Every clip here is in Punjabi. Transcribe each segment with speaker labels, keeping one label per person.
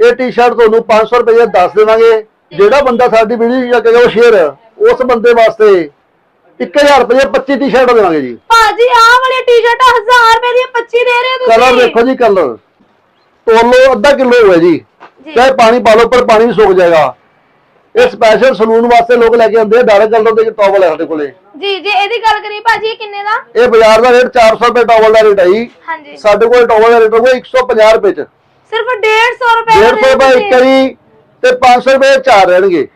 Speaker 1: ਇਹ ਟੀ-ਸ਼ਰਟ ਤੁਹਾਨੂੰ 500 ਰੁਪਏ ਦੱਸ ਦੇਵਾਂਗੇ। ਜਿਹੜਾ ਬੰਦਾ ਸਾਡੀ ਵੀਡੀਓ ਚੱਕੇਗਾ ਉਹ ਸ਼ੇਅਰ ਉਸ ਬੰਦੇ ਵਾਸਤੇ 1000 ਰੁਪਏ 25 ਟੀ-ਸ਼ਰਟ ਦੇਵਾਂਗੇ ਜੀ।
Speaker 2: ਭਾਜੀ ਆਹ ਵਾਲੀ ਟੀ-ਸ਼ਰਟ 1000 ਰੁਪਏ ਦੀ 25 ਦੇ ਰਹੇ ਹੋ ਤੁਸੀਂ?
Speaker 1: ਕਲਰ ਦੇਖੋ ਜੀ ਕਲਰ। ਤੋਲੋ ਅੱਧਾ ਕਿਲੋ ਹੋਇਆ ਜੀ।
Speaker 2: ਜੀ।
Speaker 1: ਚਾਹੇ ਪਾਣੀ ਪਾ ਲਓ ਪਰ ਪਾਣੀ ਵੀ ਸੁੱਕ ਜਾਏਗਾ। ਇਹ ਸਪੈਸ਼ਲ ਸਲੂਨ ਵਾਸਤੇ ਲੋਕ ਲੈ ਕੇ ਆਉਂਦੇ ਆ ਡਾਰਕ ਕਲਰ ਦੇ ਟਾਵਲ ਹੈ ਸਾਡੇ ਕੋਲੇ।
Speaker 2: ਜੀ ਜੀ ਇਹਦੀ ਗੱਲ ਕਰੀਏ ਭਾਜੀ ਇਹ ਕਿੰਨੇ ਦਾ?
Speaker 1: ਇਹ ਬਾਜ਼ਾਰ ਦਾ ਰੇਟ 400 ਰੁਪਏ ਟਾਵਲ ਦਾ ਰੇਟ ਹੈ ਜੀ।
Speaker 2: ਹਾਂਜੀ।
Speaker 1: ਸਾਡੇ ਕੋਲ ਟਾਵਲ ਦਾ ਰੇਟ ਹੋਊਗਾ 150 ਰੁਪਏ ਚ।
Speaker 2: ਸਿਰਫ 150 ਰੁਪਏ
Speaker 1: 150 ਰੁਪਏ ਇੱਕ ਹੀ ਤੇ 500 ਰੁਪਏ ਚਾਰ ਰਹਿਣਗੇ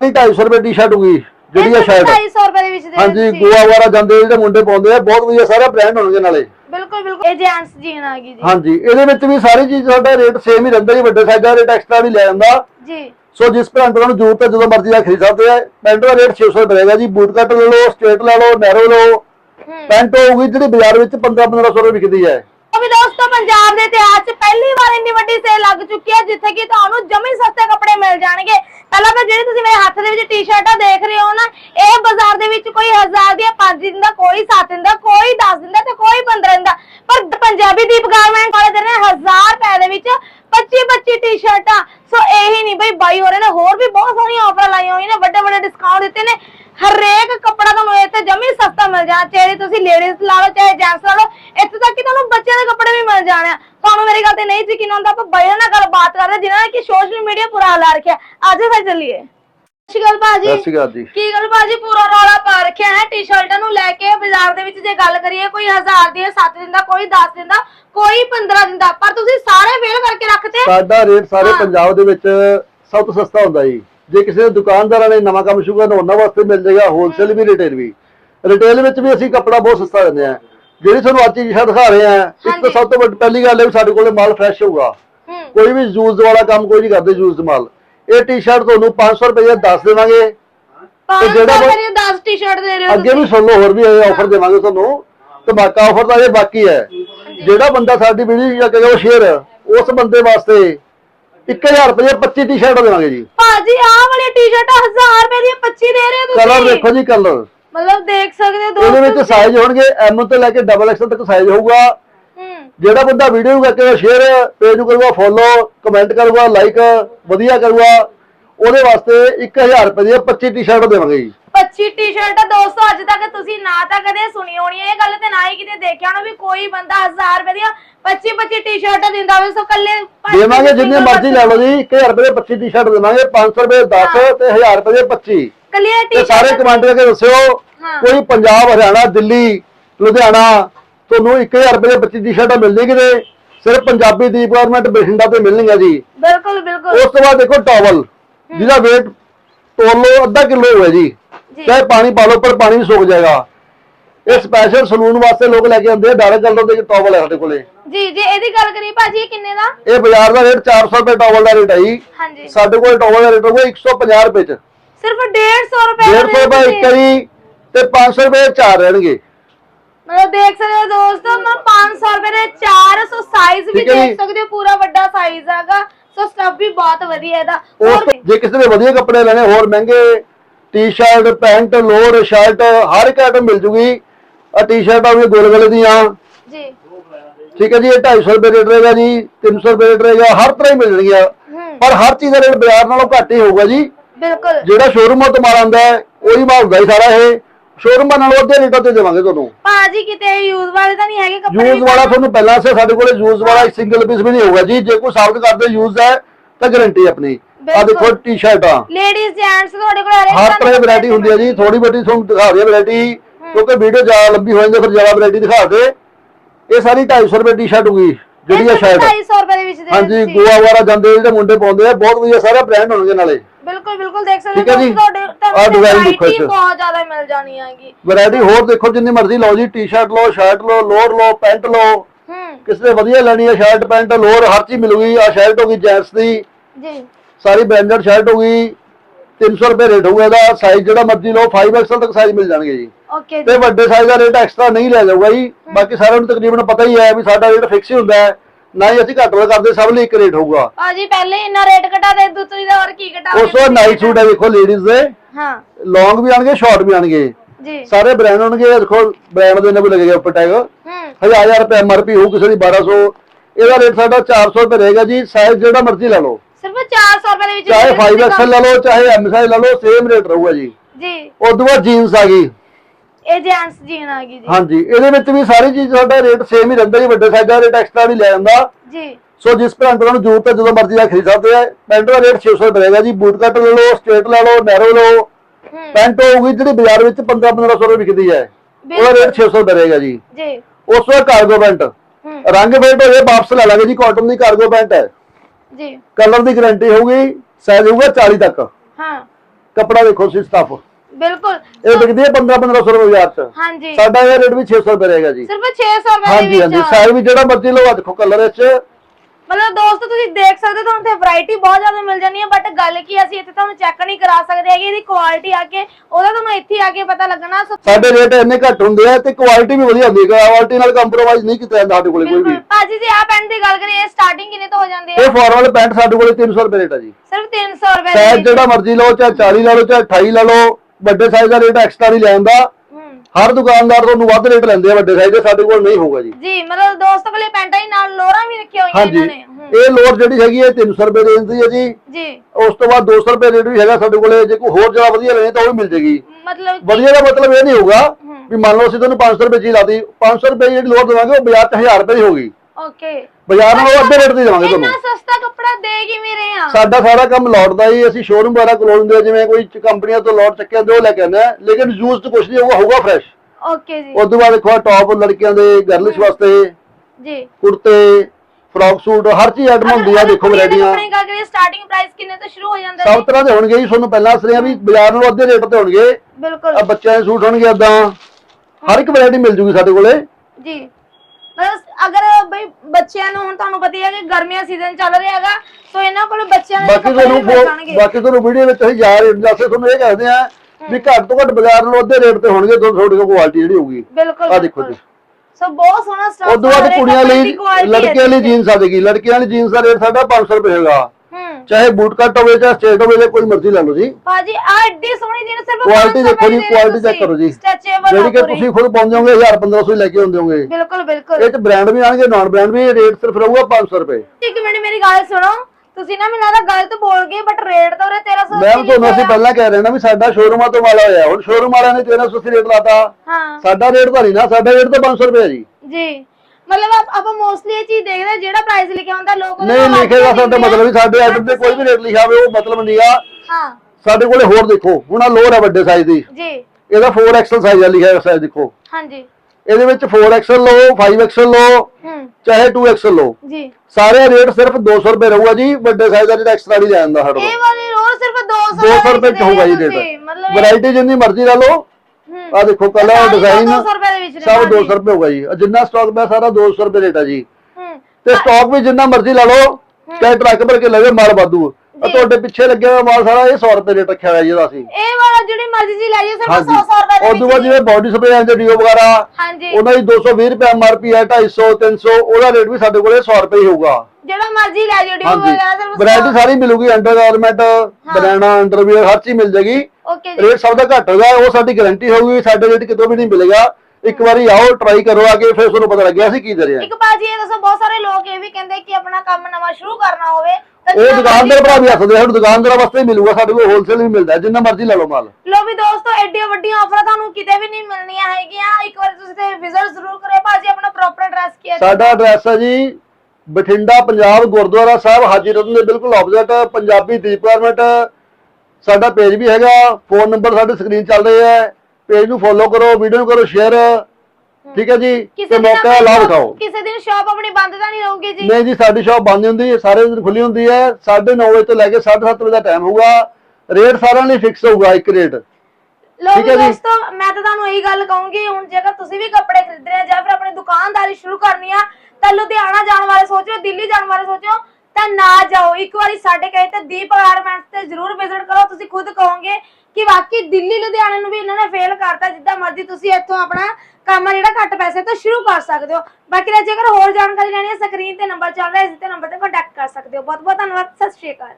Speaker 1: ਨਹੀਂ 250 ਰੁਪਏ ਟੀ-ਸ਼ਰਟ ਹੋਊਗੀ ਜਿਹੜੀ ਆ ਸ਼ਰਟ
Speaker 2: 250 ਰੁਪਏ ਦੇ ਵਿੱਚ ਦੇ
Speaker 1: ਹਾਂਜੀ। ਗੋਆ ਵਾਰਾ ਜਾਂਦੇ ਜਿਹੜੇ ਮੁੰਡੇ ਪਾਉਂਦੇ ਆ ਬਹੁਤ ਵਧੀਆ ਸਾਰਾ ਬ੍ਰਾਂਡ ਹੋਣਗੇ ਨਾਲੇ।
Speaker 2: ਬਿਲਕੁਲ ਬਿਲਕੁਲ। ਇਹ ਜੈਂਟਸ ਜੀਨ ਆ ਗਈ ਜੀ।
Speaker 1: ਹਾਂਜੀ ਇਹਦੇ ਵਿੱਚ ਵੀ ਸਾਰੀ ਚੀਜ਼ ਸਾਡਾ ਰੇਟ ਸੇਮ ਹੀ ਰਹਿੰਦਾ ਜੀ ਵੱਡੇ ਸਾਈਜ਼ ਦਾ ਰੇਟ ਐਕਸਟਰਾ ਨਹੀਂ ਲਿਆ ਜਾਂਦਾ।
Speaker 2: ਜੀ।
Speaker 1: ਸੋ ਜਿਸ ਭਰਾ ਨੂੰ ਜ਼ਰੂਰਤ ਹੈ ਜਦੋਂ ਮਰਜ਼ੀ ਆ ਖਰੀਦ ਸਕਦੇ ਆ। ਪੈਂਟ ਦਾ ਰੇਟ 600 ਰੁਪਏ ਰਹੇਗਾ ਜੀ ਬੂਟ ਕੱਟ ਲੈ ਲਓ ਸਟ੍ਰੇਟ ਲੈ ਲਓ ਨੈਰੋ ਲਓ। ਪੈਂਟ ਹੋਊਗੀ ਜਿਹੜੀ ਬਾਜ਼ਾਰ ਵਿੱਚ 15 1500 ਰੁਪਏ ਵਿਕਦੀ ਹੈ।
Speaker 2: ਵੀ ਦੋਸਤੋ, ਪੰਜਾਬ ਦੇ ਇਤਿਹਾਸ 'ਚ ਪਹਿਲੀ ਵਾਰ ਇੰਨੀ ਵੱਡੀ ਸੇਲ ਲੱਗ ਚੁੱਕੀ ਹੈ, ਜਿੱਥੇ ਕਿ ਤੁਹਾਨੂੰ ਜਮੀ ਸਸਤੇ ਕੱਪੜੇ ਮਿਲ ਜਾਣਗੇ। ਪਹਿਲਾਂ ਤਾਂ ਜਿਹੜੀ ਤੁਸੀਂ ਮੇਰੇ ਹੱਥ ਦੇ ਵਿੱਚ ਟੀ-ਸ਼ਰਟਾਂ ਦੇਖ ਰਹੇ ਹੋ ਨਾ, ਇਹ ਬਾਜ਼ਾਰ ਦੇ ਵਿੱਚ ਕੋਈ 1000 ਦੀਆਂ 5 ਦਿੰਦਾ ਕੋਈ 7 ਦਿੰਦਾ ਕੋਈ 10 ਦਿੰਦਾ ਤੇ ਕੋਈ 15 ਦਿੰਦਾ ਪਰ ਪੰਜਾਬੀ ਦੀਪ ਗਾਰਮੈਂਟ ਵਾਲੇ ਦੇ ਨੇ 1000 ਰੁਪਏ ਦੇ ਵਿੱਚ 25 25 ਟੀ-ਸ਼ਰਟਾਂ ਸੋ ਇਹੀ ਨਹੀਂ ਬਈ, ਬਾਈ ਹੋ ਰਹੇ ਨੇ ਹੋਰ ਵੀ ਬਹੁਤ ਸਾਰੀਆਂ ਆਫਰਾਂ ਲਾਈਆਂ ਹੋਈਆਂ ਨੇ ਵੱਡੇ ਵੱਡੇ ਡਿਸਕਾਊਂਟ ਦਿੱਤੇ ਨੇ। ਹਰੇਕ ਕੱਪੜਾ ਤੁਹਾਨੂੰ ਇੱਥੇ ਜਮੀ ਸਸਤਾ ਮਿਲ ਜਾਣਾ ਚਾਹੇ ਤੁਸੀਂ ਲੇਡੀਜ਼ ਲਾ ਲਓ ਚਾਹੇ ਜੈਂਟਸ ਲਾ ਲਓ ਇੱਥੇ ਤੱਕ ਕਿ ਤੁਹਾਨੂੰ ਬੱਚਿਆਂ ਦੇ ਕੱਪੜੇ ਵੀ ਮਿਲ ਜਾਣੇ ਆ। ਤੁਹਾਨੂੰ ਮੇਰੀ ਗੱਲ ਤੇ ਨਹੀਂ ਯਕੀਨ ਹੁੰਦਾ ਆਪਾਂ ਬਾਈਆਂ ਨਾਲ ਗੱਲਬਾਤ ਕਰਦੇ ਜਿਨ੍ਹਾਂ ਨੇ ਕਿ ਸੋਸ਼ਲ ਮੀਡੀਆ ਪੂਰਾ ਲਾ ਰੱਖਿਆ। ਅੱਜ ਫਿਰ ਚੱਲੀਏ। ਸਤਿ ਅਕਾਲ ਭਾਜੀ।
Speaker 1: ਸਤਿ ਅਕਾਲ ਜੀ।
Speaker 2: ਕੀ ਗੱਲ ਭਾਜੀ ਪੂਰਾ ਰੌਲਾ ਪਾ ਰੱਖਿਆ ਹੈ ਟੀ-ਸ਼ਰਟਾਂ ਨੂੰ ਲੈ ਕੇ ਬਾਜ਼ਾਰ ਦੇ ਵਿੱਚ ਜੇ ਗੱਲ ਕਰੀਏ ਕੋਈ 1000 ਦੀ 7 ਦਿੰਦਾ ਕੋਈ 10 ਦਿੰਦਾ ਕੋਈ 15 ਦਿੰਦਾ ਪਰ ਤੁਸੀਂ ਸਾਰੇ ਫੇਲ ਕਰਕੇ ਰੱਖਤੇ।
Speaker 1: ਸਾਡਾ ਰੇਟ ਸਾਰੇ। ਪੰਜਾਬ ਦੇ ਵਿੱਚ ਸਭ ਤੋਂ ਸਸਤਾ ਹੁੰਦਾ ਜੀ। ਜੇ ਕਿਸੇ ਦੁਕਾਨਦਾਰਾਂ ਨੇ ਨਵਾਂ ਕੰਮ ਸ਼ੁਰੂ ਕਰਨਾ ਉਹਨਾਂ ਵਾਸਤੇ ਮਿਲ ਜਾਏਗਾ ਹੋਲਸੇਲ ਵੀ ਰਿਟੇਲ ਵੀ। ਰਿਟੇਲ ਵਿੱਚ ਵੀ ਅਸੀਂ ਕੱਪੜਾ ਬਹੁਤ ਸਸਤਾ ਦਿੰਦੇ ਆ ਜਿਹੜੀ ਤੁਹਾਨੂੰ ਅੱਜ ਟੀ-ਸ਼ਰਟ ਦਿਖਾ ਰਹੇ ਆ ਇੱਕ ਤਾਂ। ਸਭ ਤੋਂ ਵੱਡੀ ਪਹਿਲੀ ਗੱਲ ਹੈ ਵੀ ਸਾਡੇ ਕੋਲੇ ਮਾਲ ਫਰੈਸ਼ ਹੋਊਗਾ। ਕੋਈ ਵੀ ਯੂਜ਼ ਵਾਲਾ ਕੰਮ ਕੋਈ ਨਹੀਂ ਕਰਦੇ ਯੂਜ਼ ਮਾਲ। ਇਹ ਟੀ-ਸ਼ਰਟ ਤੁਹਾਨੂੰ 500 ਰੁਪਏ ਦੱਸ ਦੇਵਾਂਗੇ।
Speaker 2: ਪੰਜ
Speaker 1: ਜਿਹੜਾ ਕੋਈ-
Speaker 2: ਰੁਪਏ ਦੀ 10 ਟੀ-ਸ਼ਰਟ ਦੇ ਰਹੇ ਹੋ
Speaker 1: ਅੱਗੇ ਵੀ ਸੁਣ ਲਓ ਹੋਰ ਵੀ ਆਫਰ ਦੇਵਾਂਗੇ ਤੁਹਾਨੂੰ। ਧਮਾਕਾ ਆਫਰ ਤਾਂ ਇਹ ਬਾਕੀ ਹੈ। ਜਿਹੜਾ ਬੰਦਾ ਸਾਡੀ ਵੀਡੀਓ ਚੱਕੇਗਾ ਉਹ ਸ਼ੇਅਰ ਉਸ ਬੰਦੇ ਵਾਸਤੇ 1000 ਰੁਪਏ 25 ਟੀ-ਸ਼ਰਟ ਦੇਵਾਂਗੇ ਜੀ।
Speaker 2: ਭਾਜੀ ਆਹ ਵਾਲੀ ਟੀ-ਸ਼ਰਟ 1000 ਰੁਪਏ ਦੀ 25 ਦੇ ਰਹੇ ਹੋ ਤੁਸੀਂ।
Speaker 1: ਕਲਰ ਦੇਖੋ ਜੀ ਕਲਰ।
Speaker 2: ਮਤਲਬ ਦੇਖ ਸਕਦੇ ਹੋ
Speaker 1: ਇਹਦੇ ਵਿੱਚ
Speaker 2: ਦੋਸਤੋ
Speaker 1: ਸਾਈਜ਼ ਹੋਣਗੇ ਐਮ ਤੋਂ ਲੈ ਕੇ ਡਬਲ ਐਕਸਲ ਤੱਕ ਸਾਈਜ਼ ਹੋਊਗਾ। ਜਿਹੜਾ ਬੰਦਾ ਵੀਡੀਓ ਕਰਕੇ ਸ਼ੇਅਰ ਪੇਜ ਨੂੰ ਕਰੂਗਾ ਫੋਲੋ ਕਮੈਂਟ ਕਰੂਗਾ ਲਾਈਕ ਵਧੀਆ ਕਰੂਗਾ। ਉਹਦੇ ਵਾਸਤੇ 1000 ਰੁਪਏ ਦੀ 25 ਟੀ-ਸ਼ਰਟ ਦੇਵਾਂਗੇ ਜੀ।
Speaker 2: 25 ਟੀ-ਸ਼ਰਟਾਂ ਦੋਸਤੋ ਅੱਜ ਤੱਕ ਤੁਸੀਂ ਨਾ ਤਾਂ ਕਦੇ ਸੁਣੀ ਹੋਣੀ ਇਹ ਗੱਲ ਤੇ ਨਾ ਹੀ ਕਿਤੇ ਦੇਖਿਆ ਹੋਣਾ ਵੀ ਕੋਈ ਬੰਦਾ 1000 ਰੁਪਏ ਦੀਆਂ 25 25 ਟੀ-ਸ਼ਰਟਾਂ ਦਿੰਦਾ ਹੋਵੇ ਸੋ ਕੱਲੇ
Speaker 1: ਦੇਵਾਂਗੇ ਜਿੰਨੇ ਮਰਜ਼ੀ ਲੈ ਲਓ ਜੀ 1000 ਰੁਪਏ ਦੇ 25 ਟੀ-ਸ਼ਰਟ ਦੇਵਾਂਗੇ 500 ਰੁਪਏ 10 ਤੇ 1000 ਰੁਪਏ ਦੇ 25
Speaker 2: ਕੱਲੀਆਂ
Speaker 1: ਤੇ ਸਾਰੇ
Speaker 2: ਟੀ-ਸ਼ਰਟਾਂ
Speaker 1: ਕਮੈਂਟ ਕਰਕੇ ਦੱਸਿਓ। ਕੋਈ ਪੰਜਾਬ ਹਰਿਆਣਾ ਦਿੱਲੀ ਲੁਧਿਆਣਾ ਤੁਹਾਨੂੰ 1000 ਰੁਪਏ ਦੇ 25 ਟੀ-ਸ਼ਰਟਾਂ ਮਿਲ ਜਾਏਗੀ ਤੇ ਸਿਰਫ ਪੰਜਾਬੀ ਦੀਪ ਗਵਰਨਮੈਂਟ ਬਠਿੰਡਾ ਤੇ ਮਿਲਣਗੀਆਂ ਜੀ।
Speaker 2: ਬਿਲਕੁਲ ਬਿਲਕੁਲ।
Speaker 1: ਉਸ ਤੋਂ ਬਾਅਦ ਦੇਖੋ ਟਾਵਲ ਜਿਹਦਾ weight ਤੋਲ ਲਓ ਅੱਧਾ ਕਿਲੋ ਹੋਇਆ ਜੀ।
Speaker 2: ਜੀ।
Speaker 1: ਚਾਹੇ ਪਾਣੀ ਪਾ ਲਓ ਪਰ ਪਾਣੀ ਵੀ ਸੁੱਕ ਜਾਏਗਾ। ਇਹ ਸਪੈਸ਼ਲ ਸਲੂਨ ਵਾਸਤੇ ਲੋਕ ਲੈ ਕੇ ਆਉਂਦੇ ਆ ਡਾਰਕ ਕਲਰ ਦੇ ਟਾਵਲ ਹੈ ਸਾਡੇ ਕੋਲੇ।
Speaker 2: ਜੀ ਜੀ ਇਹਦੀ ਗੱਲ ਕਰੀ ਭਾਜੀ ਇਹ ਕਿੰਨੇ ਦਾ?
Speaker 1: ਇਹ ਬਾਜ਼ਾਰ ਦਾ ਰੇਟ 400 ਰੁਪਏ ਟਾਵਲ ਦਾ ਰੇਟ ਹੈ ਜੀ।
Speaker 2: ਹਾਂਜੀ।
Speaker 1: ਸਾਡੇ ਕੋਲ ਟਾਵਲ ਦਾ ਰੇਟ ਹੋਊਗਾ 150 ਰੁਪਏ ਚ।
Speaker 2: ਸਿਰਫ 150 ਰੁਪਏ
Speaker 1: 150 ਰੁਪਏ ਇੱਕ ਹੀ ਤੇ 500 ਰੁਪਏ ਚਾਰ ਰਹਿਣਗੇ।
Speaker 2: ਮਤਲਬ ਦੇਖ ਸਕਦੇ ਹੋ ਦੋਸਤੋ ਮੈਂ 500 ਰੁਪਏ ਦੇ 400 ਸਾਈਜ਼ ਵੀ
Speaker 1: ਜੀ।
Speaker 2: ਦੇਖ ਸਕਦੇ ਹੋ ਪੂਰਾ ਵੱਡਾ ਸਾਈਜ਼ ਹੈਗਾ। ਸੋ ਸਟਫ ਵੀ ਬਹੁਤ ਵਧੀਆ ਇਹਦਾ। ਹੋਰ
Speaker 1: ਜੇ ਕਿਸੇ ਨੇ ਵਧੀਆ ਕੱਪੜੇ ਲੈਣੇ ਹੋਰ ਮਹਿੰਗੇ ਟੀ-ਸ਼ਰਟ ਪੈਂਟ ਲੋਅਰ ਸ਼ਰਟ ਹਰ ਇੱਕ ਆਈਟਮ ਮਿਲ ਜੂਗੀ। ਆ ਟੀ-ਸ਼ਰਟ ਆ ਵੀ ਗੋਲਗਲੇ ਦੀਆਂ।
Speaker 2: ਜੀ।
Speaker 1: ਠੀਕ ਹੈ ਜੀ ਇਹ 250 ਰੁਪਏ ਰੇਟ ਰਹੇਗਾ ਜੀ 300 ਰੁਪਏ ਰੇਟ ਰਹੇਗਾ ਹਰ ਤਰ੍ਹਾਂ ਹੀ ਮਿਲ ਜਾਣਗੀਆਂ।
Speaker 2: ਹੂੰ।
Speaker 1: ਪਰ ਹਰ ਚੀਜ਼ ਦਾ ਰੇਟ ਬਾਜ਼ਾਰ ਨਾਲੋਂ ਘੱਟ ਹੀ ਹੋਊਗਾ ਜੀ।
Speaker 2: ਬਿਲਕੁਲ।
Speaker 1: ਜਿਹੜਾ ਸ਼ੋਰੂਮਾਂ ਤੋਂ ਮਾਲ ਆਉਂਦਾ ਹੈ ਉਹੀ ਮਾਲ ਹੁੰਦਾ ਹੀ ਸਾਰਾ ਇਹ। ਸ਼ੋਰੂਮਾਂ ਨਾਲੋਂ ਅੱਧੇ ਰੇਟਾਂ ਤੇ ਦੇਵਾਂਗੇ ਤੁਹਾਨੂੰ।
Speaker 2: ਭਾਜੀ ਕਿਤੇ ਯੂਜ਼ ਵਾਲੇ ਤਾਂ ਨਹੀਂ ਹੈਗੇ ਕੱਪੜੇ
Speaker 1: ਯੂਜ਼ ਵਾਲਾ ਤੁਹਾਨੂੰ ਪਹਿਲਾਂ ਸੇ ਸਾਡੇ ਕੋਲੇ ਯੂਜ਼ ਵਾਲਾ ਸਿੰਗਲ ਪੀਸ ਵੀ ਨਹੀਂ ਹੋਊਗਾ ਜੀ। ਜੇ ਕੋਈ ਸਾਬਤ ਕਰਦੇ ਯੂਜ਼ ਹੈ ਤਾਂ ਗਾਰੰਟੀ ਆਪਣੀ। ਆ ਦੇਖੋ। ਟੀ-ਸ਼ਰਟਾਂ
Speaker 2: ਲੇਡੀਜ਼ ਜੈਂਟਸ ਤੁਹਾਡੇ ਕੋਲ ਹਰੇਕ
Speaker 1: ਹਰ
Speaker 2: ਤਰ੍ਹਾਂ
Speaker 1: ਦੀ
Speaker 2: ਦੇ
Speaker 1: ਵੈਰਾਈਟੀ ਹੁੰਦੀ ਹੈ ਜੀ। ਥੋੜੀ ਬਹੁਤੀ ਤੁਹਾਨੂੰ ਦਿਖਾ ਦਿਆ ਵੈਰਾਈਟੀ ਕਿਉਂਕਿ ਵੀਡੀਓ ਜ਼ਿਆਦਾ ਲੰਬੀ ਹੋ ਜਾਂਦੀ ਫਿਰ ਜ਼ਿਆਦਾ ਵੈਰਾਈਟੀ ਦਿਖਾ ਦੇ। ਇਹ ਸਾਰੀ 250 ਰੁਪਏ ਟੀ-ਸ਼ਰਟ ਹੋਊਗੀ ਜਿਹੜੀ ਆ। ਸ਼ਰਟ
Speaker 2: 250 ਰੁਪਏ ਦੇ ਵਿੱਚ ਦੇ
Speaker 1: ਹਾਂਜੀ। ਗੋਆ ਵਾਰਾ ਜਾਂਦੇ ਜਿਹੜੇ ਮੁੰਡੇ ਪਾਉਂਦੇ ਆ ਬਹੁਤ ਵਧੀਆ ਸਾਰਾ ਬ੍ਰਾਂਡ ਹੋਣਗੇ ਨਾਲੇ।
Speaker 2: ਬਿਲਕੁਲ ਬਿਲਕੁਲ ਦੇਖ ਸਕਦੇ
Speaker 1: ਹੈ ਜੀ। ਆਹ design ਦੇਖੋ
Speaker 2: variety। ਬਹੁਤ ਜ਼ਿਆਦਾ ਮਿਲ ਜਾਣੀ ਹੈਗੀ।
Speaker 1: ਵੈਰਾਈਟੀ ਹੋਰ ਦੇਖੋ ਜਿੰਨੀ ਮਰਜ਼ੀ ਲਓ ਜੀ ਟੀ-ਸ਼ਰਟ ਲਓ ਸ਼ਰਟ ਲਓ ਲੋਅਰ ਲਓ ਪੈਂਟ ਲਓ।
Speaker 2: ਹੂੰ।
Speaker 1: ਕਿਸੇ ਨੇ ਵਧੀਆ ਲੈਣੀ ਹੈ ਸ਼ਰਟ ਪੈਂਟ ਲੋਅਰ ਹਰ ਚੀਜ਼ ਮਿਲੂਗੀ। ਆ ਸ਼ਰਟ ਹੋਗੀ ਜੈਂਟਸ ਦੀ।
Speaker 2: ਜੀ।
Speaker 1: ਸਾਰੀ ਬ੍ਰਾਂਡਡ ਸ਼ਰਟ ਹੋਗੀ 300 ਰੁਪਏ ਰੇਟ ਹੋਊਗਾ ਇਹਦਾ। ਸਾਈਜ਼ ਜਿਹੜਾ ਮਰਜ਼ੀ ਲਓ 5XL ਤੱਕ ਸਾਈਜ਼ ਮਿਲ ਜਾਣਗੇ ਜੀ।
Speaker 2: ਓਕੇ
Speaker 1: ਤੇ ਵੱਡੇ ਸਾਈਜ਼ ਦਾ ਰੇਟ ਐਕਸਟਰਾ ਨਹੀਂ ਲਿਆ ਜਾਊਗਾ ਜੀ। ਬਾਕੀ ਸਾਰਿਆਂ ਨੂੰ ਤਕਰੀਬਨ ਪਤਾ ਹੀ ਹੈ ਵੀ ਸਾਡਾ ਰੇਟ ਫਿਕਸ ਹੀ ਹੁੰਦਾ ਹੈ। ਨਾ ਹੀ ਅਸੀਂ ਘੱਟ ਵੱਧ ਕਰਦੇ ਸਭ ਲਈ ਇੱਕ ਰੇਟ ਹੋਊਗਾ।
Speaker 2: ਭਾਜੀ ਪਹਿਲੇ ਹੀ ਇੰਨਾ ਰੇਟ ਘਟਾ ਦੇ ਦੂ ਤੁਸੀਂ ਦਾ ਹੋਰ ਕੀ ਘਟਾ
Speaker 1: ਉਸ ਤੋਂ ਨਾਈਟ ਸੂਟ ਹੈ ਦੇਖੋ ਲੇਡੀਜ਼ ਦੇ।
Speaker 2: ਹਾਂ।
Speaker 1: ਲੌਂਗ ਵੀ ਆਣਗੇ ਸ਼ਾਰਟ ਵੀ ਆਣਗੇ
Speaker 2: ਜੀ।
Speaker 1: ਸਾਰੇ ਬ੍ਰਾਂਡ ਹੋਣਗੇ ਦੇਖੋ ਬ੍ਰਾਂਡ ਦੇ ਨਾਲ ਵੀ ਲੱਗੇਗਾ ਉੱਪਰ ਟੈਗ
Speaker 2: ਹੂੰ।
Speaker 1: ਹਜ਼ਾਰ ਹਜ਼ਾਰ ਰੁਪਏ ਐਮਆਰਪੀ ਹੋਊ ਕਿਸੇ ਦੀ 1200 ਇਹਦਾ ਰੇਟ ਸਾਡਾ 400 ਰੁਪਏ ਰਹੇਗਾ ਜੀ ਸਾਈਜ਼ ਜਿਹੜਾ ਮਰਜ਼ੀ ਲੈ ਲਓ।
Speaker 2: ਸਿਰਫ 400 ਰੁਪਏ ਦੇ ਵਿੱਚ
Speaker 1: ਚਾਹੇ
Speaker 2: ਜਿਹੜੇ ਤੁਸੀਂ
Speaker 1: 5XL ਲੈ ਲਓ ਚਾਹੇ M ਸਾਈਜ਼ ਲੈ ਲਓ ਸੇਮ ਰੇਟ ਰਹੂਗਾ ਜੀ।
Speaker 2: ਜੀ।
Speaker 1: ਉਸ ਤੋਂ ਬਾਅਦ ਜੀਨਸ ਆ ਗਈ।
Speaker 2: ਇਹ ਜੈਂਟਸ ਜੀਨ ਆ ਗਈ ਜੀ।
Speaker 1: ਹਾਂਜੀ ਇਹਦੇ ਵਿੱਚ ਵੀ ਸਾਰੀ ਚੀਜ਼ ਸਾਡਾ ਰੇਟ ਸੇਮ ਹੀ ਰਹਿੰਦਾ ਜੀ ਵੱਡੇ ਸਾਈਜ਼ ਦਾ ਰੇਟ ਐਕਸਟਰਾ ਵੀ ਲੈ ਜਾਂਦਾ।
Speaker 2: ਜੀ।
Speaker 1: ਸੋ ਜਿਸ ਭਰਾ ਨੂੰ ਜ਼ਰੂਰਤ ਹੈ ਜਦੋਂ ਮਰਜ਼ੀ ਆ ਖਰੀਦ ਸਕਦੇ ਆ। ਪੈਂਟ ਦਾ ਰੇਟ 600 ਰੁਪਏ ਜੀ। ਬੂਟ ਕੱਟ ਲੈ ਲਓ ਸਟ੍ਰੇਟ ਲੈ ਲਓ ਨੈਰੋ ਲਓ। ਪੈਂਟ ਹੋਊਗੀ ਜਿਹੜੀ ਬਾਜ਼ਾਰ ਵਿੱਚ 15 1500 ਰੁਪਏ ਵਿਕਦੀ ਹੈ। ਉਹਦਾ ਰੇਟ 600 ਰੁਪਏ ਜੀ।
Speaker 2: ਜੀ।
Speaker 1: ਉਸ ਤੋਂ ਕਾਰਗੋ ਪੈਂਟ। ਰੰਗ ਫੇਟ ਹੋ ਜਾਏ ਵਾਪਸ ਲੈ ਲਾਂਗੇ ਜੀ ਕਾਟਨ ਦੀ ਕਾਰਗੋ ਪੈਂਟ ਹੈ।
Speaker 2: ਜੀ।
Speaker 1: ਕਲਰ ਦੀ ਗਾਰੰਟੀ ਹੋਊਗੀ ਸਾਈਜ਼ ਹੋਊਗਾ 40 ਤੱਕ।
Speaker 2: ਹਾਂ।
Speaker 1: ਕੱਪੜਾ ਦੇਖੋ ਸੀ ਸਟਫ
Speaker 2: ਬਿਲਕੁਲ।
Speaker 1: ਇਹ ਵਿਕਦੀ ਹੈ 15 1500 ਰੁਪਏ ਬਾਜ਼ਾਰ 'ਚ।
Speaker 2: ਹਾਂਜੀ।
Speaker 1: ਸਾਡਾ ਇਹ ਰੇਟ ਵੀ 600 ਰੁਪਏ ਰਹੇਗਾ ਜੀ।
Speaker 2: ਸਿਰਫ 600 ਰੁਪਏ ਦੇ
Speaker 1: ਹਾਂਜੀ ਹਾਂਜੀ।
Speaker 2: ਵਿੱਚ
Speaker 1: ਸਾਈਜ਼ ਵੀ ਜਿਹੜਾ ਮਰਜ਼ੀ ਲਓ ਆ ਦੇਖੋ ਕਲਰ ਇਸ 'ਚ
Speaker 2: ਮਤਲਬ ਦੋਸਤੋ ਤੁਸੀਂ ਦੇਖ ਸਕਦੇ ਹੋ ਤੁਹਾਨੂੰ ਇੱਥੇ ਵੈਰਾਈਟੀ ਬਹੁਤ ਜ਼ਿਆਦਾ ਮਿਲ ਜਾਂਦੀ ਹੈ ਬਟ ਗੱਲ ਕੀ ਹੈ, ਅਸੀਂ ਇੱਥੇ ਤੁਹਾਨੂੰ ਚੈੱਕ ਨਹੀਂ ਕਰਾ ਸਕਦੇ ਹੈਗੇ ਇਹਦੀ ਕੁਆਲਿਟੀ ਆ ਕੇ ਉਹਦਾ ਤੁਹਾਨੂੰ ਇੱਥੇ ਆ ਕੇ ਪਤਾ ਲੱਗਣਾ। ਸੋ
Speaker 1: ਸਾਡੇ ਰੇਟ ਇੰਨੇ ਘੱਟ ਹੁੰਦੇ ਆ ਤੇ ਕੁਆਲਿਟੀ ਵੀ ਵਧੀਆ ਹੁੰਦੀ ਹੈ। ਕੁਆਲਿਟੀ ਨਾਲ ਕੰਪਰੋਮਾਈਜ਼ ਨਹੀਂ ਕੀਤਾ ਜਾਂਦਾ ਸਾਡੇ ਕੋਲੇ ਕੋਈ ਵੀ।
Speaker 2: ਬਿਲਕੁਲ। ਭਾਜੀ ਜੀ ਆ ਪੈਂਟ ਦੀ ਗੱਲ ਕਰੀਏ ਸਟਾਰਟਿੰਗ ਕਿੰਨੇ ਤੋਂ ਹੋ ਜਾਂਦੀ ਹੈ
Speaker 1: ਇਹ ਫਾਰਮਲ ਪੈਂਟ ਸਾਡੇ ਕੋਲੇ 300 ਰੁਪਏ ਰੇਟ ਹੈ ਜੀ।
Speaker 2: ਸਿਰਫ 300 ਰੁਪਏ ਦੇ
Speaker 1: ਸਾਈਜ਼
Speaker 2: ਵਿੱਚ।
Speaker 1: ਜਿਹੜਾ ਮਰਜ਼ੀ ਲਓ ਚਾਹੇ 40 ਲੈ ਲਓ ਚਾਹੇ 28 ਲੈ ਲਓ। ਵੱਡੇ ਸਾਈਜ਼ ਦਾ ਰੇਟ ਐਕਸਟਰਾ ਨਹੀਂ ਲੈ ਜਾਂਦਾ
Speaker 2: ਹੂੰ।
Speaker 1: ਹਰ ਦੁਕਾਨਦਾਰ ਤੁਹਾਨੂੰ ਵੱਧ ਰੇਟ ਲੈਂਦੇ ਆ ਵੱਡੇ ਸਾਈਜ਼ ਦੇ ਸਾਡੇ ਕੋਲ ਨਹੀਂ ਹੋਊਗਾ ਜੀ।
Speaker 2: ਜੀ ਮਤਲਬ ਦੋਸਤੋ ਕੋਲੇ ਪੈਂਟਾਂ ਹੀ ਨਾਲ ਲੋਰਾਂ ਵੀ ਰੱਖੀਆਂ ਹੋਈਆਂ
Speaker 1: ਹਾਂਜੀ।
Speaker 2: ਇਹਨਾਂ ਨੇ।
Speaker 1: ਇਹ ਲੋਡ ਜਿਹੜੀ ਹੈਗੀ ਹੈ 300 ਰੁਪਏ ਰੇਂਜ ਦੀ ਹੈ ਜੀ।
Speaker 2: ਜੀ।
Speaker 1: ਉਸ ਤੋਂ ਬਾਅਦ 200 ਰੁਪਏ ਰੇਟ ਵੀ ਹੈਗਾ ਸਾਡੇ ਕੋਲੇ ਜੇ ਕੋਈ ਹੋਰ ਜ਼ਿਆਦਾ ਵਧੀਆ ਲੈਣੇ ਤਾਂ ਉਹ ਵੀ ਮਿਲ ਜੇਗੀ।
Speaker 2: ਮਤਲਬ ਕਿ-
Speaker 1: ਵਧੀਆ ਦਾ ਮਤਲਬ ਇਹ ਨਹੀਂ ਹੋਊਗਾ ਵੀ ਮੰਨ ਲਓ ਅਸੀਂ ਤੁਹਾਨੂੰ 500 ਰੁਪਏ ਚੀਜ਼ ਲਾਤੀ 500 ਰੁਪਏ ਜਿਹੜੀ ਲੋਡ ਦੇਵਾਂਗੇ ਉਹ ਬਾਜ਼ਾਰ 'ਚ 1000 ਰੁਪਏ ਦੀ ਹੋਗੀ
Speaker 2: ਓਕੇ
Speaker 1: ਬਾਜ਼ਾਰ ਨਾਲੋਂ ਅੱਧੇ ਰੇਟ ਦੀ ਦੇਵਾਂਗੇ
Speaker 2: ਇੰਨਾ
Speaker 1: ਤੁਹਾਨੂੰ
Speaker 2: ਸਸਤਾ ਕੱਪੜਾ ਦੇ ਕਿਵੇਂ ਰਹੇ ਆ?
Speaker 1: ਸਾਡਾ ਸਾਰਾ ਕੰਮ ਲੋਟ ਦਾ ਹੀ ਅਸੀਂ ਸ਼ੋਰੂਮ ਵਗੈਰਾ ਕੋਲ ਹੁੰਦੇ ਆ, ਜਿਵੇਂ ਕੋਈ ਕੰਪਨੀਆਂ ਤੋਂ ਲੋਟ ਚੱਕੇ ਹੁੰਦੇ ਉਹ ਲੈ ਕੇ ਆਉਂਦੇ ਆ। ਲੇਕਿਨ ਯੂਜ਼ਡ ਕੁਛ ਨਹੀਂ ਹੋਊਗਾ ਹੋਊਗਾ ਫਰੈਸ਼
Speaker 2: ਓਕੇ ਜੀ।
Speaker 1: ਉਸ ਤੋਂ ਬਾਅਦ ਦੇਖੋ ਟੌਪ ਲੜਕੀਆਂ ਦੇ ਗਰਲਿਸ਼ ਵਾਸਤੇ।
Speaker 2: ਜੀ।
Speaker 1: ਕੁੜਤੇ ਫਰੌਕ ਸੂਟ ਹਰ ਚੀਜ਼ ਆਈਟਮ ਹੁੰਦੀ ਆ ਦੇਖੋ ਵੈਰਾਈਟੀਆਂ
Speaker 2: ਆਪਣੀ ਗੱਲ ਕਰੀਏ ਸਟਾਰਟਿੰਗ ਪ੍ਰਾਈਸ ਕਿੰਨੇ ਤੋਂ ਸ਼ੁਰੂ ਹੋ ਜਾਂਦਾ
Speaker 1: ਸਭ
Speaker 2: ਜੀ
Speaker 1: ਤਰ੍ਹਾਂ ਦੇ ਹੋਣਗੇ ਜੀ ਤੁਹਾਨੂੰ ਪਹਿਲਾਂ ਦੱਸ ਰਿਹਾ ਵੀ ਬਾਜ਼ਾਰ ਨਾਲੋਂ ਅੱਧੇ ਰੇਟ ਤੇ ਹੋਣਗੇ।
Speaker 2: ਬਿਲਕੁਲ।
Speaker 1: ਆ ਬੱਚਿਆਂ ਦੇ ਸੂਟ ਹੋਣਗੇ ਏਦਾਂ। ਹਰ ਇੱਕ ਵੈਰਾਈਟੀ ਮਿਲ ਜੂਗੀ ਸਾਡੇ ਕੋਲੇ।
Speaker 2: ਜੀ। ਅਗਰ ਬਈ ਬੱਚਿਆਂ ਨੂੰ ਹੁਣ ਤੁਹਾਨੂੰ ਪਤਾ ਹੀ ਹੈ ਕਿ ਗਰਮੀਆਂ ਸੀਜ਼ਨ ਚੱਲ ਰਿਹਾ ਹੈਗਾ ਸੋ ਇਹਨਾਂ ਕੋਲ ਬੱਚਿਆਂ ਦੇ
Speaker 1: ਬਾਕੀ
Speaker 2: ਕੱਪੜੇ
Speaker 1: ਤੁਹਾਨੂੰ
Speaker 2: ਵੀ
Speaker 1: ਫੋ- ਬਾਕੀ ਤੁਹਾਨੂੰ ਵੀਡੀਓ ਵਿੱਚ ਅਸੀਂ ਜਾ ਰਹੇ ਦੱਸੇ ਤੁਹਾਨੂੰ ਇਹ ਕਹਿੰਦੇ ਆ ਵੀ ਘੱਟ ਤੋਂ ਘੱਟ ਬਾਜ਼ਾਰ ਨਾਲੋਂ ਅੱਧੇ ਰੇਟ ਤੇ ਹੋਣਗੇ ਤੁਹਾਨੂੰ ਤੁਹਾਡੀ ਕੁਆਲਿਟੀ ਜਿਹੜੀ ਹੋਊਗੀ।
Speaker 2: ਬਿਲਕੁਲ
Speaker 1: ਆ ਦੇਖੋ। ਜੀ।
Speaker 2: ਸੋ ਬਹੁਤ ਸੋਹਣਾ ਸਟਾਫ
Speaker 1: ਤੋਂ ਬਾਅਦ ਕੁੜੀਆਂ ਲਈ ਲੜਕੀਆਂ ਲਈ ਜੀਨਸ ਆ ਜਾਏਗੀ ਲੜਕੀਆਂ ਲਈ ਜੀਨਸ ਦਾ ਰੇਟ ਸਾਡਾ 500 ਰੁਪਏ ਹੋਗਾ। ਚਾਹੇ ਬੂਟ ਕੱਟ ਹੋਵੇ ਚਾਹੇ ਸਟ੍ਰੇਟ ਹੋਵੇ ਜਾਂ ਕੋਈ ਮਰਜ਼ੀ ਲੈ ਲਓ ਜੀ।
Speaker 2: ਬਾਜੀ ਆ ਐਡੀ ਸੋਹਣੀ ਜੀਨ ਸਿਰਫ
Speaker 1: ਕੁਆਲਿਟੀ ਦੇਖੋ ਜੀ ਕੁਆਲਿਟੀ ਚੈੱਕ ਕਰੋ ਜੀ।
Speaker 2: ਸਟ੍ਰੈਚੇਬਲ
Speaker 1: ਜਿਹੜੀ ਕਿ ਤੁਸੀਂ ਖੁਦ ਪਾਉਂਦੇ ਹੋਗੇ 1000 1500 ਹੀ ਲੈ ਕੇ ਆਉਂਦੇ ਹੋਗੇ।
Speaker 2: ਬਿਲਕੁਲ ਬਿਲਕੁਲ।
Speaker 1: ਇਹ ਚ ਬ੍ਰਾਂਡ ਵੀ ਆਣਗੇ ਨਾਨ ਬ੍ਰਾਂਡ ਵੀ ਰੇਟ ਸਿਰਫ ਰਹੂਗਾ 500 ਰੁਪਏ।
Speaker 2: ਇੱਕ ਮਿੰਟ ਮੇਰੀ ਗੱਲ ਸੁਣੋ। ਤੁਸੀਂ ਨਾ ਮੈਨੂੰ ਲੱਗਦਾ ਗਲਤ ਬੋਲ ਗਏ ਬਟ ਰੇਟ ਤਾਂ ਉਰੇ 1300
Speaker 1: ਮੈਮ ਤੁਹਾਨੂੰ ਅਸੀਂ ਪਹਿਲਾਂ ਕਹਿ ਰਹੇ ਨਾ ਵੀ ਸਾਡਾ ਸ਼ੋਰੂਮਾਂ ਤੋਂ ਮਾਲ ਹੋਇਆ। ਹੁਣ ਸ਼ੋਰੂਮ ਵਾਲਿਆਂ ਨੇ 1380 ਰੇਟ ਲਾਤਾ।
Speaker 2: ਹਾਂ।
Speaker 1: ਸਾਡਾ ਰੇਟ ਤਾਂ ਨਹੀਂ ਨਾ ਸਾਡਾ ਰੇਟ ਤਾਂ 500 ਰੁਪਏ ਜੀ।
Speaker 2: ਜੀ। ਮਤਲਬ ਆਪ- ਆਪਾਂ ਮੋਸਟਲੀ ਇਹ ਚੀਜ਼ ਦੇਖਦੇ ਹਾਂ, ਜਿਹੜਾ ਪ੍ਰਾਈਸ ਲਿਖਿਆ ਹੁੰਦਾ ਲੋਕ ਉਹਦੇ
Speaker 1: ਨਹੀਂ
Speaker 2: ਨਾਲ ਲੱਗ
Speaker 1: ਸਾਡਾ
Speaker 2: ਆ।
Speaker 1: ਮਤਲਬ ਵੀ ਸਾਡੇ ਆਈਟਮ ਤੇ ਕੋਈ ਵੀ ਰੇਟ ਲਿਖਿਆ ਹੋਵੇ ਉਹ ਮਤਲਬ ਨਹੀਂ ਆ।
Speaker 2: ਹਾਂ।
Speaker 1: ਸਾਡੇ ਕੋਲੇ ਹੋਰ ਦੇਖੋ ਹੁਣ ਆ ਲੋਅਰ ਹੈ ਵੱਡੇ ਸਾਈਜ਼ ਦੀ।
Speaker 2: ਜੀ।
Speaker 1: ਇਹਦਾ 4XL ਸਾਈਜ਼ ਆ ਲਿਖਿਆ ਹੋਇਆ ਸਾਈਜ਼ ਦੇਖੋ।
Speaker 2: ਹਾਂਜੀ।
Speaker 1: ਇਹਦੇ ਵਿੱਚ 4XL ਲਓ 5XL ਲਓ
Speaker 2: ਹੂੰ।
Speaker 1: ਚਾਹੇ 2XL ਲਓ।
Speaker 2: ਜੀ।
Speaker 1: ਸਾਰੇ ਰੇਟ ਸਿਰਫ 200 ਰੁਪਏ ਰਹੂਗਾ ਜੀ ਵੱਡੇ ਸਾਈਜ਼ ਦਾ ਜਿਹੜਾ ਐਕਸਟਰਾ ਨਹੀਂ ਜਾਂਦਾ ਸਾਡੇ
Speaker 2: ਇਹ
Speaker 1: ਕੋਲ
Speaker 2: ਵਾਲੀ ਸਿਰਫ 200
Speaker 1: 200 ਰੁਪਏ ਚ ਹੋਊਗਾ ਜੀ ਰੇਟ
Speaker 2: ਮਤਲਬ
Speaker 1: ਵੈਰਾਈਟੀ ਜਿੰਨੀ ਮਰਜ਼ੀ ਲੈ ਲਓ
Speaker 2: ਹੂੰ
Speaker 1: ਆ ਦੇਖੋ ਕਲਰ ਡਿਜ਼ਾਈਨ
Speaker 2: 200 ਰੁਪਏ ਦੇ ਵਿੱਚ ਨੇ,
Speaker 1: ਸਭ
Speaker 2: ਹਾਂਜੀ।
Speaker 1: 200 ਰੁਪਏ ਹੋਊਗਾ ਜੀ। ਜਿੰਨਾ ਸਟਾਕ ਪਿਆ ਸਾਰਾ 200 ਰੁਪਏ ਰੇਟ ਆ ਜੀ। ਤੇ ਸਟਾਕ ਵੀ ਜਿੰਨਾ ਮਰਜ਼ੀ ਲੈ ਲਓ ਚਾਹੇ ਟਰੱਕ ਭਰ ਕੇ ਲੈ ਜਾਓ ਮਾਲ ਵਾਧੂ ਆ ਤੁਹਾਡੇ ਪਿੱਛੇ ਲੱਗਿਆ ਹੋਇਆ ਮਾਲ ਸਾਰਾ ਇਹ 100 ਰੁਪਏ ਰੇਟ ਰੱਖਿਆ ਹੋਇਆ ਜੀ ਇਹਦਾ ਅਸੀਂ
Speaker 2: ਇਹ ਵਾਲਾ ਜਿਹੜੀ ਮਰਜ਼ੀ ਜੀ ਲੈ ਜਾਓ ਸਿਰਫ
Speaker 1: ਹਾਂਜੀ।
Speaker 2: 100 ਰੁਪਏ ਦੇ
Speaker 1: ਉਸ ਤੋਂ ਬਾਅਦ
Speaker 2: ਵਿੱਚ
Speaker 1: ਜਿਵੇਂ ਬਾਡੀ ਸਪਰੇ ਆਂਦੇ ਡੀਓ ਵਗੈਰਾ
Speaker 2: ਹਾਂਜੀ।
Speaker 1: ਉਹਨਾਂ ਦੀ 220 ਰੁਪਏ ਐਮਆਰਪੀ ਹੈ 250 300 ਉਹਦਾ ਰੇਟ ਵੀ ਸਾਡੇ ਕੋਲੇ 100 ਰੁਪਏ ਹੀ ਹੋਊਗਾ।
Speaker 2: ਜਿਹੜਾ ਮਰਜ਼ੀ ਲੈ ਜਾਓ ਡਿਊ
Speaker 1: ਹਾਂਜੀ।
Speaker 2: ਵਗੈਰਾ ਸਿਰਫ
Speaker 1: ਵੈਰਾਈਟੀ ਸਾਰੀ ਮਿਲੂਗੀ ਅੰਡਰਗਾਰਮੈਂਟ ਬਨਾਨਾ ਅੰਡਰਵੀਅਰ ਹਰ ਚੀਜ਼ ਮਿਲ ਜਾਏਗੀ।
Speaker 2: ਓਕੇ ਜੀ।
Speaker 1: ਰੇਟ ਸਭ ਦਾ ਘੱਟ ਹੋਗਾ ਉਹ ਸਾਡੀ ਗਾਰੰਟੀ ਹੋਊਗੀ ਸਾਡੇ ਰੇਟ ਕਿਤੋਂ ਵੀ ਨਹੀਂ ਮਿਲੇਗਾ। ਇੱਕ ਵਾਰੀ ਆਓ ਟਰਾਈ ਕਰੋ ਆ ਕੇ ਫਿਰ ਤੁਹਾਨੂੰ ਪਤਾ ਲੱਗਿਆ ਅਸੀਂ ਕੀ ਦੇ ਰਹੇ ਹਾਂ
Speaker 2: ਇੱਕ ਬਾਜੀ ਇਹ ਦੱਸੋ ਬਹੁਤ ਸਾਰੇ ਲੋਕ ਇਹ ਵੀ ਕਹਿੰਦੇ ਕਿ ਆਪਣਾ ਕੰਮ ਨਵਾਂ ਸ਼ੁਰੂ ਕਰਨਾ ਹੋਵੇ
Speaker 1: ਉਹ ਦੁਕਾਨਦਾਰ ਭਰਾ ਵੀ ਹੱਸਦੇ ਆ, ਸਾਨੂੰ ਦੁਕਾਨਦਾਰਾਂ ਵਾਸਤੇ ਮਿਲੂਗਾ ਸਾਡੇ ਕੋਲ ਹੋਲਸੇਲ ਵੀ ਮਿਲਦਾ ਜਿੰਨਾ ਮਰਜ਼ੀ ਲੈ ਲਓ ਮਾਲ।
Speaker 2: ਲੋ ਵੀ ਦੋਸਤੋ ਐਡੀਆਂ ਵੱਡੀਆਂ ਆਫਰਾਂ ਤੁਹਾਨੂੰ ਕਿਤੇ ਵੀ ਨਹੀਂ ਮਿਲਣੀਆਂ ਹੈਗੀਆਂ। ਇੱਕ ਵਾਰ ਤੁਸੀਂ ਤੇ ਵਿਜ਼ਿਟ ਜ਼ਰੂਰ ਕਰਿਓ ਭਾਜੀ ਆਪਣਾ ਪ੍ਰੋਪਰ ਐਡਰੈਸ ਕੀ ਹੈ?
Speaker 1: ਸਾਡਾ ਐਡਰੈਸ ਹੈ ਜੀ ਬਠਿੰਡਾ ਪੰਜਾਬ ਗੁਰਦੁਆਰਾ ਸਾਹਿਬ ਹਾਜੀ ਰਤਨ ਦੇ ਬਿਲਕੁਲ ਆਪੋਜ਼ਿਟ ਪੰਜਾਬੀ ਦੀਪ ਗਾਰਮੈਂਟ ਸਾਡਾ ਪੇਜ ਵੀ ਹੈਗਾ ਫੋਨ ਨੰਬਰ ਸਾਡੇ ਸਕਰੀਨ ਚੱਲ ਰਹੇ ਹੈ। ਪੇਜ ਨੂੰ ਫੋਲੋ ਕਰੋ ਵੀਡੀਓ ਨੂੰ ਕਰੋ ਸ਼ੇਅਰ ਠੀਕ ਹੈ ਜੀ? ਤੇ ਮੌਕਾ ਲਾਭ ਉਠਾਓ
Speaker 2: ਕਿਸੇ ਦਿਨ ਸ਼ਾਪ ਆਪਣੀ ਬੰਦ ਤਾਂ ਨਹੀਂ ਰਹੂਗੀ ਜੀ?
Speaker 1: ਨਹੀਂ ਜੀ ਸਾਡੀ ਸ਼ਾਪ ਬੰਦ ਹੁੰਦੀ ਹੈ ਸਾਰੇ ਦਿਨ ਖੁੱਲੀ ਹੁੰਦੀ ਹੈ। 9:30 ਵਜੇ ਤੋਂ ਲੈ ਕੇ 7:30 ਵਜੇ ਦਾ ਟਾਈਮ ਹੋਊਗਾ। ਰੇਟ ਸਾਰਿਆਂ ਲਈ ਫਿਕਸ ਹੋਊਗਾ ਇੱਕ ਰੇਟ
Speaker 2: ਲੋ
Speaker 1: ਠੀਕ
Speaker 2: ਵੀ
Speaker 1: ਹੈ ਜੀ।
Speaker 2: ਦੋਸਤੋ ਮੈਂ ਤਾਂ ਤੁਹਾਨੂੰ ਇਹੀ ਗੱਲ ਕਹੂੰਗੀ ਹੁਣ ਜੇਕਰ ਤੁਸੀਂ ਵੀ ਕੱਪੜੇ ਖਰੀਦਣੇ ਆ ਜਾਂ ਫਿਰ ਆਪਣੀ ਦੁਕਾਨਦਾਰੀ ਸ਼ੁਰੂ ਕਰਨੀ ਆ ਤਾਂ ਲੁਧਿਆਣਾ ਜਾਣ ਬਾਰੇ ਸੋਚੋ ਦਿੱਲੀ ਜਾਣ ਬਾਰੇ ਸੋਚੋ। ਤਾਂ ਨਾ ਜਾਓ। ਇੱਕ ਵਾਰੀ ਸਾਡੇ ਕਹੇ ਤੇ ਦੀਪ ਗਾਰਮੈਂਟਸ ਤੇ ਜਰੂਰ ਵਿਜ਼ਿਟ ਕਰੋ। ਤੁਸੀਂ ਖੁਦ ਕਹੋਗੇ ਕਿ ਵਾਕਈ ਦਿੱਲੀ, ਲੁਧਿਆਣਾ ਨੂੰ ਵੀ ਇਹਨਾਂ ਨੇ ਫੇਲ ਕਰਤਾ। ਜਿੱਦਾਂ ਮਰਜ਼ੀ ਤੁਸੀਂ ਇੱਥੋਂ ਆਪਣਾ ਕੰਮ ਆ ਜਿਹੜਾ ਘੱਟ ਪੈਸੇ ਤੋਂ ਸ਼ੁਰੂ ਕਰ ਸਕਦੇ ਹੋ। ਬਾਕੀ ਦਾ ਜੇਕਰ ਹੋਰ ਜਾਣਕਾਰੀ ਲੈਣੀ ਹੈ ਸਕਰੀਨ ਤੇ ਨੰਬਰ ਚੱਲ ਰਿਹਾ ਇਸ ਤੇ ਨੰਬਰ ਤੇ ਕੰਟੈਕਟ ਕਰ ਸਕਦੇ ਹੋ। ਬਹੁਤ ਬਹੁਤ ਧੰਨਵਾਦ। ਸਤਿ ਸ਼੍ਰੀ ਅਕਾਲ।